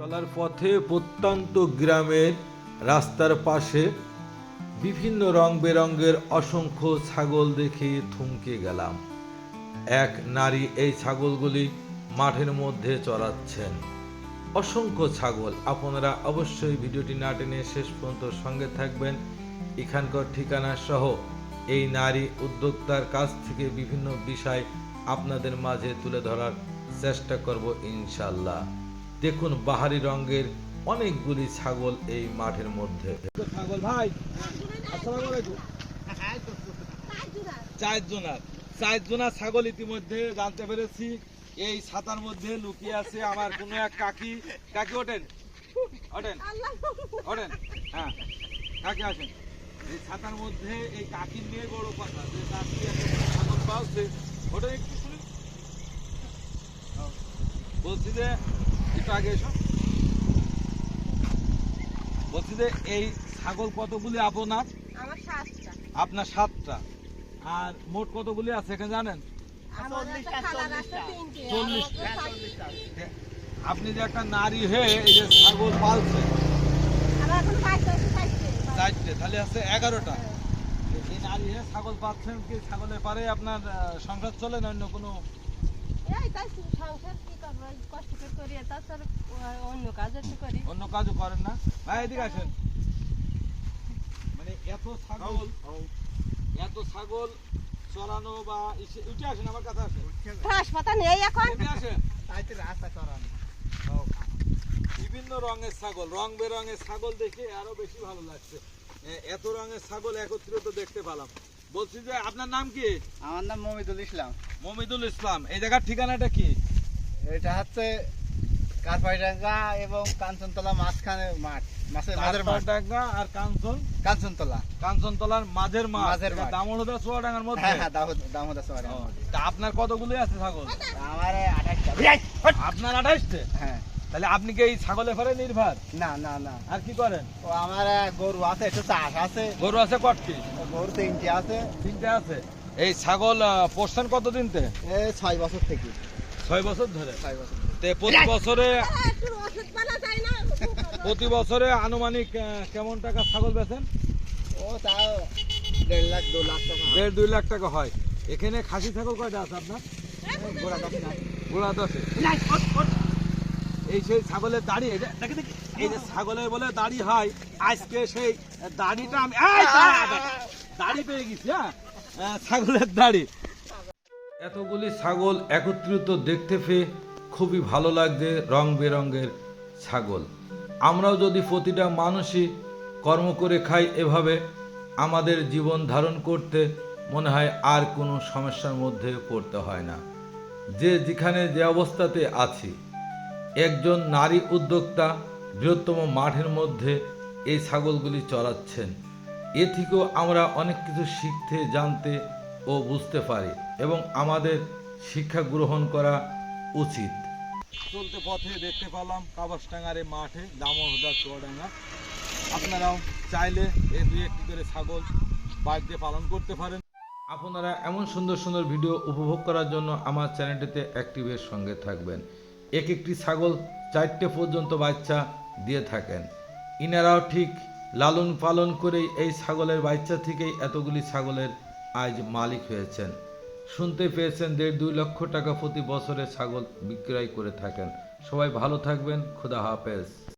চলার পথে প্রত্যন্ত গ্রামের রাস্তার পাশে বিভিন্ন রং বেরঙের অসংখ্য ছাগল দেখে থমকে গেলাম। এক নারী এই ছাগলগুলি মাঠের মধ্যে চড়াচ্ছেন। অসংখ্য ছাগল, আপনারা অবশ্যই ভিডিওটি না টেনে শেষ পর্যন্ত সঙ্গে থাকবেন। এখানকার ঠিকানা সহ এই নারী উদ্যোক্তার কাছ থেকে বিভিন্ন বিষয় আপনাদের মাঝে তুলে ধরার চেষ্টা করব ইনশাল্লাহ দেখুন বাহারি রঙের অনেকগুলি ছাগল এই মাঠের মধ্যে। ছাগল ভাই, আসসালামু আলাইকুম। চার জোনার ছাগল ইতিমধ্যে জানতে পেরেছি। এই ছাতার মধ্যে লুকিয়ে আছে আমার কোনো এক কাকি। কাকি, ওঠেন। ওঠেন। ওঠেন। হ্যাঁ। কাকি, আসেন। এই ছাতার মধ্যে এই কাকির নিয়ে বড় কথা, যে কাকি ছাগল ওটা একটু বলছি যে একটু আগে এসো। বলছি যে এই ছাগল কতগুলি আপনার? আপনার সাতটা। আর মোট কতগুলি আছে এখানে জানেন। আপনি যে একটা নারী হয়ে এই যে ছাগল পালছে। চারটে তাহলে আছে এগারোটা। এই নারী হয়ে ছাগল পাচ্ছেন কি ছাগলের পারে আপনার সংসার চলে না অন্য কোনো অন্য কাজও করেন না। ভাই এদিকে আসেন। মানে এত ছাগল এত ছাগল চড়ানো বা উঠে আসেন আমার কাছে আসেন। হাসপাতাল নেই এখন। বিভিন্ন রঙের ছাগল রং বেরঙের ছাগল দেখে আরও বেশি ভালো লাগছে। এত রঙের ছাগল একত্রিত দেখতে পেলাম। বলছি যে আপনার নাম কি? আমার নাম মমিদুল ইসলাম। মমিদুল ইসলাম এই জায়গার ঠিকানাটা কি? এটা হচ্ছে কারপাইডাঙ্গা এবং কাঞ্চনতলা মাঝখানে মাঠ মাছের মাঝের মাঠ। ডাঙ্গা আর কাঞ্চন? কাঞ্চনতলা। কাঞ্চনতলার মাঝের মাঠ মাঝের মাঠ। দামোদর চুয়াডাঙ্গার মধ্যে? হ্যাঁ হ্যাঁ তা আপনার কতগুলি আছে ছাগল? আমার আঠাশটা। আপনার আঠাইশটে হ্যাঁ। তাহলে আপনি কি এই ছাগলের ফলে নির্ভর? না না না। আর কি করেন? ও আমার গরু আছে একটু চাষ আছে। গরু আছে কটকি গরু তিনটি আছে। তিনটে আছে? এই ছাগল পোষছেন কতদিন তে? ছয় বছর থেকে। ছয় বছর ধরে? ছয় বছর। তে প্রতি বছরে প্রতি বছরে আনুমানিক কেমন টাকা ছাগল বেচেন? ও তাও দেড় লাখ দু লাখ টাকা দেড় দুই লাখ টাকা হয়। এখানে খাসি ছাগল কয়টা আছে আপনার? গোড়া দশ গোড়া দশে। এই সেই ছাগলের দাড়ি এই যে- দেখি দেখি। এই যে ছাগলের বলে দাড়ি হয় আজকে সেই দাড়িটা আমি এই দাঁড়া পেয়ে গেছি হ্যাঁ? ছাগলের দাড়ি। এতগুলি ছাগল একত্রিত দেখতে পেয়ে খুবই ভালো লাগছে রং বেরঙের ছাগল। আমরাও যদি প্রতিটা মানুষই কর্ম করে খাই এভাবে আমাদের জীবন ধারণ করতে মনে হয় আর কোনো সমস্যার মধ্যে পড়তে হয় না। যে যেখানে যে অবস্থাতে আছি, একজন নারী উদ্যোক্তা বৃহত্তম মাঠের মধ্যে এই ছাগলগুলি চড়াচ্ছেন। এ থেকেও আমরা অনেক কিছু শিখতে জানতে ও বুঝতে পারি এবং আমাদের শিক্ষা গ্রহণ করা উচিত। চলতে পথে দেখতে পেলাম কাবাসডাঙ্গার মাঠে দামোদা চুয়াডাঙ্গা। আপনারাও চাইলে এ দুই একটি করে ছাগল বাড়িতে পালন করতে পারেন। আপনারা এমন সুন্দর সুন্দর ভিডিও উপভোগ করার জন্য আমার চ্যানেলটিতে অ্যাক্টিভের সঙ্গে থাকবেন। এক একটি ছাগল চারটে পর্যন্ত বাচ্চা দিয়ে থাকেন। ইনারাও ঠিক লালন পালন করেই এই ছাগলের বাচ্চা থেকেই এতগুলি ছাগলের আজ মালিক হয়েছেন। শুনতে পেয়েছেন দেড় দুই লক্ষ টাকা প্রতি বছরে ছাগল বিক্রয় করে থাকেন। সবাই ভালো থাকবেন, খুদা হাফেজ।